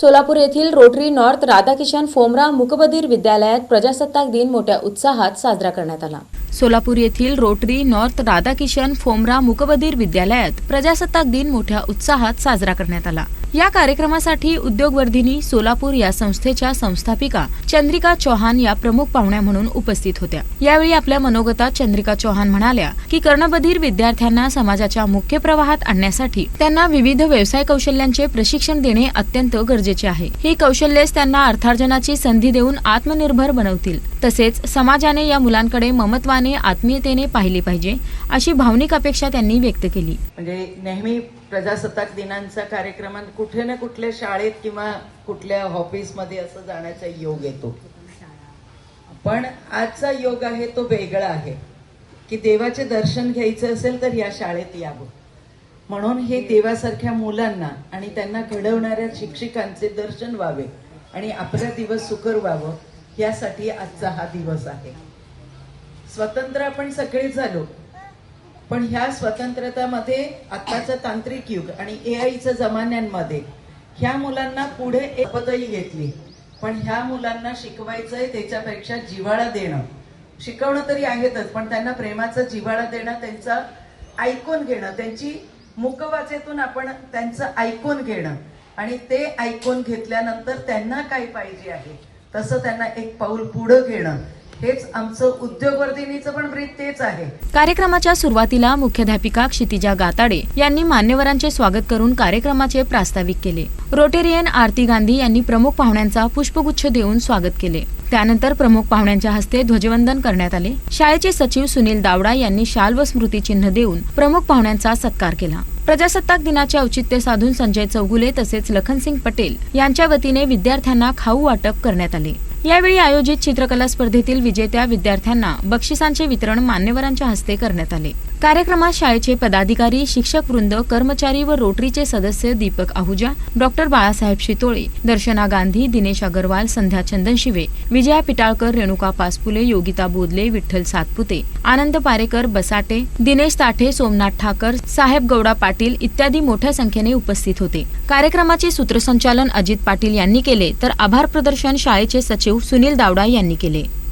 सोलापूर येथील rotary north Radhakishan फोमरा मुकबधीर विद्यालयात प्रजासत्ताक दिन मोठ्या उत्साहात साजरा करण्यात आला. सोलापूर येथील रोटरी नॉर्थ राधाकिशन फोमरा मुकबधीर विद्यालयात प्रजासत्ताक दिन मोठ्या उत्साहात साजरा करण्यात आला. या कार्यक्रमासाठी उद्योगवर्धिनी सोलापूर या संस्थेच्या संस्थापिका चंद्रिका चौहान या प्रमुख पाहुण्या म्हणून उपस्थित होत्या. यावेळी आपल्या मनोगतात चंद्रिका चौहान म्हणाल्या की कर्णबधीर विद्यार्थ्यांना समाजाच्या मुख्य प्रवाहात आणण्यासाठी त्यांना विविध व्यवसाय कौशल्यांचे प्रशिक्षण देणे अत्यंत गरजेचे आहे. ही कौशल्येच त्यांना अर्थार्जनाची संधी देऊन आत्मनिर्भर बनवतील. तसेच समाजाने या मुलांकडे ममत्वाने आत्मीयतेने पाहिले पाहिजे अशी भावनिक अपेक्षा त्यांनी व्यक्त केली. म्हणजे नेहमी प्रजासत्ताक दिनांचा कार्यक्रमात कुठे ना कुठल्या शाळेत किंवा कुठल्या ऑफिसमध्ये असं जाण्याचा योग येतो. पण आजचा योग आहे तो वेगळा आहे. की देवाचे दर्शन घ्यायचं असेल तर या शाळेत यावं. म्हणून हे देवासारख्या मुलांना आणि त्यांना घडवणाऱ्या शिक्षकांचे दर्शन व्हावे आणि आपला दिवस सुकर व्हावं यासाठी आजचा हा दिवस आहे. स्वतंत्र आपण सगळे झालो. पण ह्या स्वतंत्रतामध्ये आत्ताचं तांत्रिक युग आणि ए आयच्या जमान्यांमध्ये ह्या मुलांना पुढे एक पदवी घेतली. पण ह्या मुलांना शिकवायचंय त्याच्यापेक्षा जिव्हाळा देणं. शिकवणं तरी आहेतच पण त्यांना प्रेमाचा जिव्हाळा देणं त्यांचा ऐकून घेणं त्यांची मुकवाचेतून आपण त्यांचं ऐकून घेणं. आणि ते ऐकून घेतल्यानंतर त्यांना काय पाहिजे आहे तसं त्यांना एक पाऊल पुढं घेणं. हेच आमचं उद्योगवर्धिनीचं पण ब्रीद तेच आहे. कार्यक्रमाच्या सुरुवातीला मुख्याध्यापिका क्षितिजा गाताडे यांनी मान्यवरांचे स्वागत करून कार्यक्रमाचे प्रास्ताविक केले. रोटेरियन आरती गांधी यांनी प्रमुख पाहुण्यांचा पुष्पगुच्छ देऊन स्वागत केले. त्यानंतर प्रमुख पाहुण्यांच्या हस्ते ध्वजवंदन करण्यात आले. शाळेचे सचिव सुनील दावडा यांनी शाल व स्मृतिचिन्ह देऊन प्रमुख पाहुण्यांचा सत्कार केला. प्रजासत्ताक दिनाचे औचित्य साधून संजय चौगुले तसेच लखनसिंग पटेल यांच्या वतीने विद्यार्थ्यांना खाऊ वाटप करण्यात आले. यावेळी आयोजित चित्रकला स्पर्धेतील विजेत्या विद्यार्थ्यांना बक्षिसांचे वितरण मान्यवरांच्या हस्ते करण्यात आले. कार्यक्रमात शाळेचे पदाधिकारी शिक्षक वृंद कर्मचारी व रोटरीचे सदस्य दीपक आहुजा डॉक्टर बाळासाहेब शितोळे दर्शना गांधी दिनेश अगरवाल संध्या चंदनशिवे विजया पिटाळकर रेणुका पासपुले योगिता बोदले विठ्ठल सातपुते आनंद पारेकर बसाटे दिनेश ताठे सोमनाथ ठाकर साहेब गौडा पाटील इत्यादी मोठ्या संख्येने उपस्थित होते. कार्यक्रमाचे सूत्रसंचालन अजित पाटील यांनी केले तर आभार प्रदर्शन शाळेचे सचिव सुनील दावडा यांनी केले.